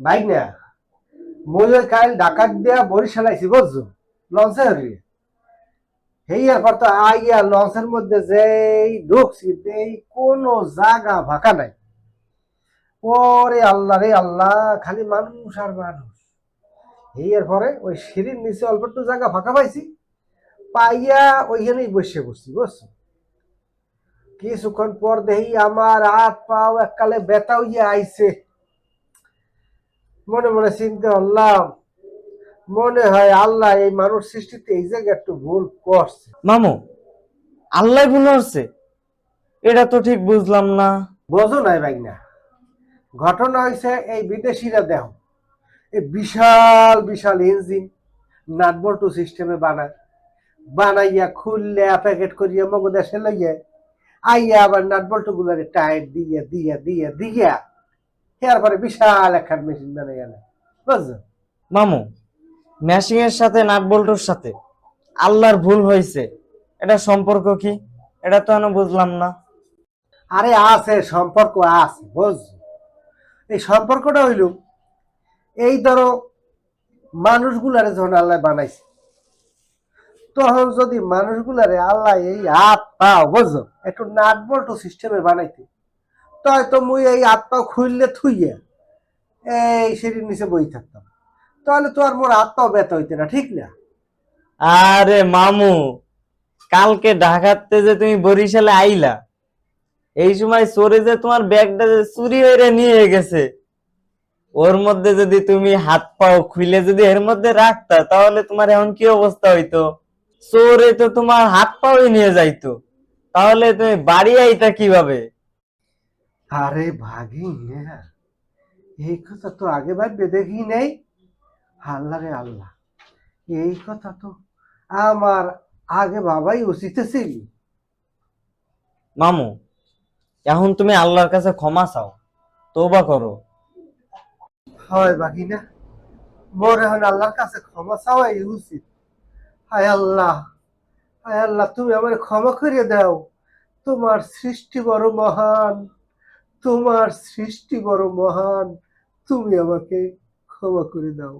Bike না। মই কাল ডাকাত দিয়া বরিশাল আইছি বুঝছ? লঞ্চে হরি হেই এরপর তো আইয়া লঞ্চের মধ্যে যেই ঢুকছি এই কোনো জায়গা ফাঁকা নাই। ওরে আল্লাহ রে আল্লাহ, খালি মানুষ আর মানুষ। এই এর পরে ওই সিঁড়ির নিচে অল্প একটু জায়গা ফাঁকা পাইছি, পাইয়া ওইখানেই বসে বসছি বুঝছ? কিছুক্ষণ পর দেখি আমার হাত পাও এককালে ব্যথা হইয়া আইছে। মনে মনে চিন্তা করলাম মনে হয় আল্লাহ এই মানুষ সৃষ্টিতে এই জায়গায় একটু ভুল করছে। মামু আল্লাহ ভুল হচ্ছে এটা তো ঠিক বুঝলাম না। বোঝো নাই ভাই না ঘটনা হয়েছে এই বিদেশিরা দেহ এই বিশাল বিশাল ইঞ্জিন নাটবল্টু সিস্টেমে বানায়। বানাইয়া খুললে প্যাকেট করিয়া মগ দেশে লইয়া আইয়া আবার নাটবল্টু গুলারে টাইট দিয়া দিয়া দিয়া দিয়া। এরপরে বিশাল একখান মেশিন বানাই আনে। বুঝছ মামু ম্যাশিং এর সাথে নাট বল্টুর সাথে আল্লাহর ভুল হয়েছে এটা সম্পর্ক কি? এটা তো আমি বুঝলাম না। আরে আছে সম্পর্ক আছে বুঝছ? এই সম্পর্কটা হইল এই ধরো মানুষগুলারে যখন আল্লাহ বানাইছে তখন যদি মানুষগুলারে আল্লাহ এই হাত পাও বুঝছ? একটু নাট বল্টু সিস্টেমে বানাইতে। তো মুই এই হাত খুললে থুইয়া এই নিচে বই থাকতাম। তাহলে তো আর মোর হইতে না, ঠিক না? আরে মামু, কালকে ঢাকাতে যে তুমি বরিশালে আইলা, এই সময় চোরে যে তোমার ব্যাগটা যে চুরি হয়ে নিয়ে গেছে, ওর মধ্যে যদি তুমি হাত পাও খুলে যদি এর মধ্যে রাখতা, তাহলে তোমার এখন কি অবস্থা হইতো? চোরে তো তোমার হাত পাও নিয়ে যাইতো, তাহলে তুমি বাড়ি আইতা কীভাবে? আরে ভাগি না এই কথা তো আগে ভাববে দেখি নেই। আল্লাহ রে আল্লাহ এই কথা তো আমার আগে বাবাই উচিত ছিল মামু এখন তুমি আল্লাহর কাছে ক্ষমা চাও তোবা করো। হয় বাকি না মোর এখন আল্লাহর কাছে ক্ষমা চাওয়াই উচিত। হায় আল্লাহ হায় আল্লাহ তুমি আমার ক্ষমা করে দাও। তোমার সৃষ্টি বড় মহান। তোমার সৃষ্টি বড় মহান। তুমি আমাকে ক্ষমা করে দাও।